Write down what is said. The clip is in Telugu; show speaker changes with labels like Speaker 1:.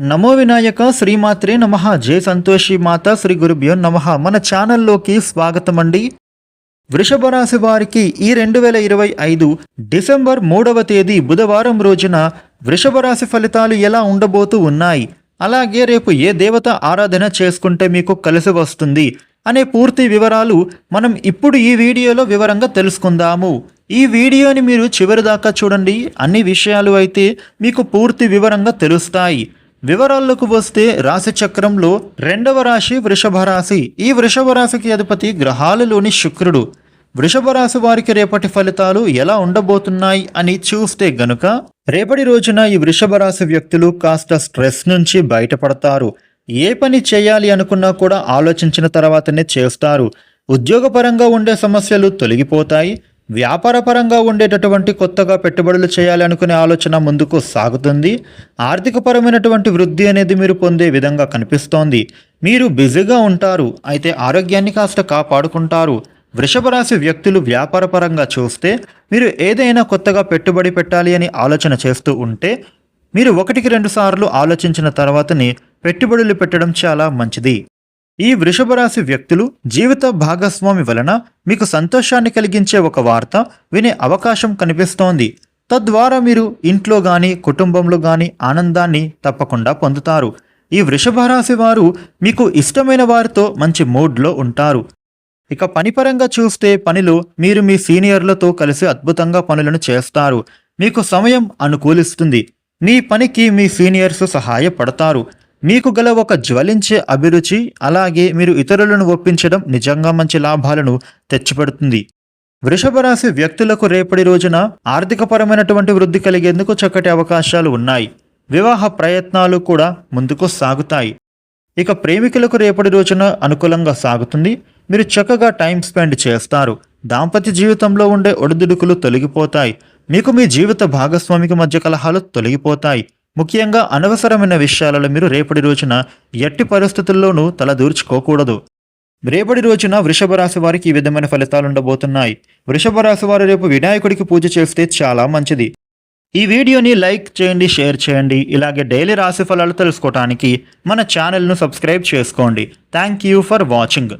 Speaker 1: నమో వినాయక శ్రీమాత్రే నమ. జయ సంతోషి మాత శ్రీ గురుభ్యో నమ. మన ఛానల్లోకి స్వాగతం అండి వృషభ రాశి వారికి ఈ రెండు వేల ఇరవై ఐదు డిసెంబర్ మూడవ తేదీ బుధవారం రోజున వృషభ రాశి ఫలితాలు ఎలా ఉండబోతూ ఉన్నాయి? అలాగే రేపు ఏ దేవత ఆరాధన చేసుకుంటే మీకు కలిసి వస్తుంది? అనే పూర్తి వివరాలు మనం ఇప్పుడు ఈ వీడియోలో వివరంగా తెలుసుకుందాము. ఈ వీడియోని మీరు చివరి దాకా చూడండి. అన్ని విషయాలు అయితే మీకు పూర్తి వివరంగా తెలుస్తాయి. వివరాల్లోకి వస్తే రాశి చక్రంలో రెండవ రాశి వృషభ రాశి. ఈ వృషభ రాశికి అధిపతి గ్రహాలలోని శుక్రుడు. వృషభ రాశి వారికి రేపటి ఫలితాలు ఎలా ఉండబోతున్నాయి అని చూస్తే గనుక రేపటి రోజున ఈ వృషభ రాశి వ్యక్తులు కాస్త స్ట్రెస్ నుంచి బయటపడతారు. ఏ పని చేయాలి అనుకున్నా కూడా ఆలోచించిన తర్వాతనే చేస్తారు. ఉద్యోగపరంగా ఉండే సమస్యలు తొలగిపోతాయి. వ్యాపారపరంగా ఉండేటటువంటి కొత్తగా పెట్టుబడులు చేయాలి అనుకునే ఆలోచన ముందుకు సాగుతుంది. ఆర్థికపరమైనటువంటి వృద్ధి అనేది మీరు పొందే విధంగా కనిపిస్తోంది. మీరు బిజీగా ఉంటారు అయితే ఆరోగ్యాన్ని కాస్త కాపాడుకుంటారు. వృషభ రాశి వ్యక్తులు వ్యాపారపరంగా చూస్తే మీరు ఏదైనా కొత్తగా పెట్టుబడి పెట్టాలి అని ఆలోచన చేస్తూ ఉంటే మీరు ఒకటికి రెండు సార్లు ఆలోచించిన తర్వాతనే పెట్టుబడులు పెట్టడం చాలా మంచిది. ఈ వృషభ రాశి వ్యక్తులు జీవిత భాగస్వామి వలన మీకు సంతోషాన్ని కలిగించే ఒక వార్త వినే అవకాశం కనిపిస్తోంది. తద్వారా మీరు ఇంట్లో కానీ కుటుంబంలో కానీ ఆనందాన్ని తప్పకుండా పొందుతారు. ఈ వృషభ రాశి వారు మీకు ఇష్టమైన వారితో మంచి మూడ్లో ఉంటారు. ఇక పనిపరంగా చూస్తే పనిలో మీరు మీ సీనియర్లతో కలిసి అద్భుతంగా పనులను చేస్తారు. మీకు సమయం అనుకూలిస్తుంది. మీ పనికి మీ సీనియర్స్ సహాయపడతారు. మీకు గల ఒక జ్వలించే అభిరుచి అలాగే మీరు ఇతరులను ఒప్పించడం నిజంగా మంచి లాభాలను తెచ్చిపెడుతుంది. వృషభరాశి వ్యక్తులకు రేపటి రోజున ఆర్థికపరమైనటువంటి వృద్ధి కలిగేందుకు చక్కటి అవకాశాలు ఉన్నాయి. వివాహ ప్రయత్నాలు కూడా ముందుకు సాగుతాయి. ఇక ప్రేమికులకు రేపటి రోజున అనుకూలంగా సాగుతుంది. మీరు చక్కగా టైం స్పెండ్ చేస్తారు. దాంపత్య జీవితంలో ఉండే ఒడిదుడుకులు తొలగిపోతాయి. మీకు మీ జీవిత భాగస్వామికి మధ్య కలహాలు తొలగిపోతాయి. ముఖ్యంగా అనవసరమైన విషయాలలో మీరు రేపటి రోజున ఎట్టి పరిస్థితుల్లోనూ తల దూర్చుకోకూడదు. రేపటి రోజున వృషభ రాశి వారికి ఈ విధమైన ఫలితాలు ఉండబోతున్నాయి. వృషభ రాశి వారు రేపు వినాయకుడికి పూజ చేస్తే చాలా మంచిది. ఈ వీడియోని లైక్ చేయండి షేర్ చేయండి. ఇలాగే డైలీ రాశి ఫలాలు తెలుసుకోవడానికి మన ఛానల్ను సబ్స్క్రైబ్ చేసుకోండి. Thank you for watching.